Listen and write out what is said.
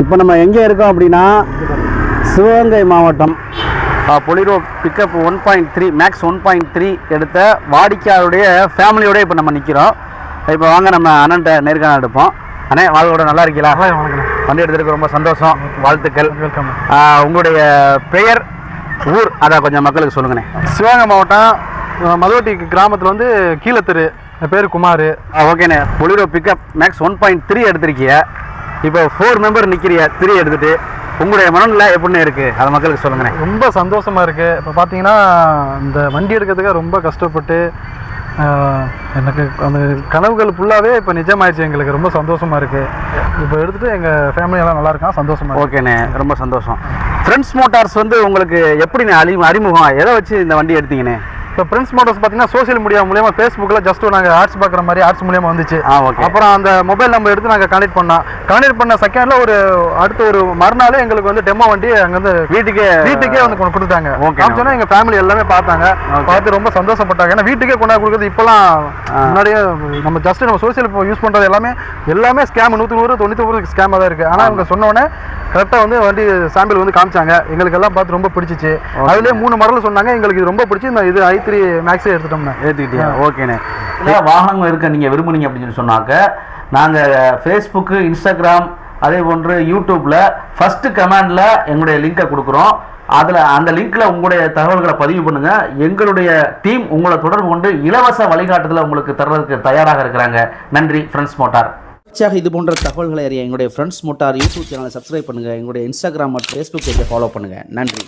இப்போ நம்ம எங்கே இருக்கோம் அப்படின்னா சிவகங்கை மாவட்டம். Bolero pickup one point three max one point three எடுத்த வாடிக்கையாளருடைய ஃபேமிலியோட இப்போ நம்ம நிற்கிறோம் இப்போ வாங்க நம்ம அண்ணன்ட்ட நேர்காணல் எடுப்போம். அண்ணே வாழ்வோட நல்லா இருக்கீங்களா? வண்டி எடுத்துருக்கு ரொம்ப சந்தோஷம் வாழ்த்துக்கள். உங்களுடைய பெயர் ஊர் அதை கொஞ்சம் மக்களுக்கு சொல்லுங்கண்ணே. சிவகங்கை மாவட்டம் மதுவட்டி கிராமத்தில் வந்து கீழத்தெரு என் பேர் குமார். ஓகேண்ணே. Bolero pickup max one point three எடுத்திருக்கீங்க. இப்போ ஃபோர் மெம்பர் நிற்கிறீங்க த்ரீ எடுத்துட்டு உங்களுடைய மனநிலை எப்படின்னு இருக்குது அதை மக்களுக்கு சொல்லுங்கண்ணே. ரொம்ப சந்தோஷமா இருக்கு. இப்போ பார்த்தீங்கன்னா இந்த வண்டி எடுக்கிறதுக்கு ரொம்ப கஷ்டப்பட்டு எனக்கு அந்த கனவுகள் ஃபுல்லாகவே இப்போ நிஜமாயிடுச்சு. எங்களுக்கு ரொம்ப சந்தோஷமா இருக்கு. இப்போ எடுத்துட்டு எங்கள் ஃபேமிலி எல்லாம் நல்லா இருக்கான் சந்தோஷமா இருக்கு. ஓகேண்ணே ரொம்ப சந்தோஷம். ஃப்ரெண்ட்ஸ் மோட்டார்ஸ் வந்து உங்களுக்கு எப்படிண்ணே அறி அறிமுகம்? எதை வச்சு இந்த வண்டி எடுத்தீங்கண்ணே? இப்போ பிரின்ஸ் மோட்டர்ஸ் பார்த்தீங்கன்னா சோஷியல் மீடியா மூலியமா ஃபேஸ்புக்கில் ஜஸ்ட் நாங்கள் ஆர்ட்ஸ் பார்க்குற மாதிரி ஆர்ட்ஸ் மூலியமா வந்துச்சு. அப்புறம் அந்த மொபைல் நம்பர் எடுத்து நாங்கள் கனெக்ட் பண்ணோம். கனெக்ட் பண்ண செகண்ட்ல ஒரு அடுத்த ஒரு மறுநாளே எங்களுக்கு வந்து டெமோ வண்டி அங்கேருந்து வீட்டுக்கே வீட்டுக்கே வந்து கொண்டு கொடுத்தாங்க. Okay. காமிச்சோன்னா எங்க ஃபேமிலி எல்லாமே பார்த்தாங்க. பார்த்து ரொம்ப சந்தோஷப்பட்டாங்க. ஏன்னா வீட்டுக்கே கொண்டாந்து கொடுக்குறது இப்போலாம். முன்னாடியே நம்ம ஜஸ்ட் நம்ம சோஷியல் யூஸ் பண்றது எல்லாமே எல்லாமே ஸ்கேம் நூற்றி நூறு தொண்ணூற்றி ஸ்கேமாக தான் இருக்கு. ஆனால் இவங்க சொன்ன உடனே கரெக்டாக வந்து வண்டி சாம்பிள் வந்து காமிச்சாங்க. எங்களுக்கு எல்லாம் பார்த்து ரொம்ப பிடிச்சிச்சு. அதுலேயே மூணு மாடல் சொன்னாங்க. எங்களுக்கு இது ரொம்ப பிடிச்சி இந்த இது ஐ த்ரீ மேக்ஸே எடுத்துட்டோம்னா. ஏற்றுக்கிட்டியா ஓகேண்ணே இல்லை வாகனங்கள் இருக்க நீங்கள் விரும்புனீங்க அப்படின்னு சொல்லி சொன்னாக்க நாங்கள் ஃபேஸ்புக்கு இன்ஸ்டாகிராம் அதே போன்று யூடியூப்பில் ஃபஸ்ட்டு கமெண்டில் எங்களுடைய லிங்கை கொடுக்குறோம். அதில் அந்த லிங்க்கில் உங்களுடைய தகவல்களை பதிவு பண்ணுங்கள் எங்களுடைய டீம் உங்களை தொடர்பு கொண்டு இலவச வழிகாட்டுதலை உங்களுக்கு தர்றதுக்கு தயாராக இருக்கிறாங்க. நன்றி ஃப்ரெண்ட்ஸ் மோட்டார். தொடர்ச்சியாக இது போன்ற தகவல்களை அறிய எங்களுடைய ஃப்ரெண்ட்ஸ் மோட்டார் யூடியூப் சேனலை சப்ஸ்கிரைப் பண்ணுங்கள் எங்களுடைய இன்ஸ்டாகிராம் மற்றும் ஃபேஸ்புக் பேஜை ஃபாலோ பண்ணுங்கள் நன்றி.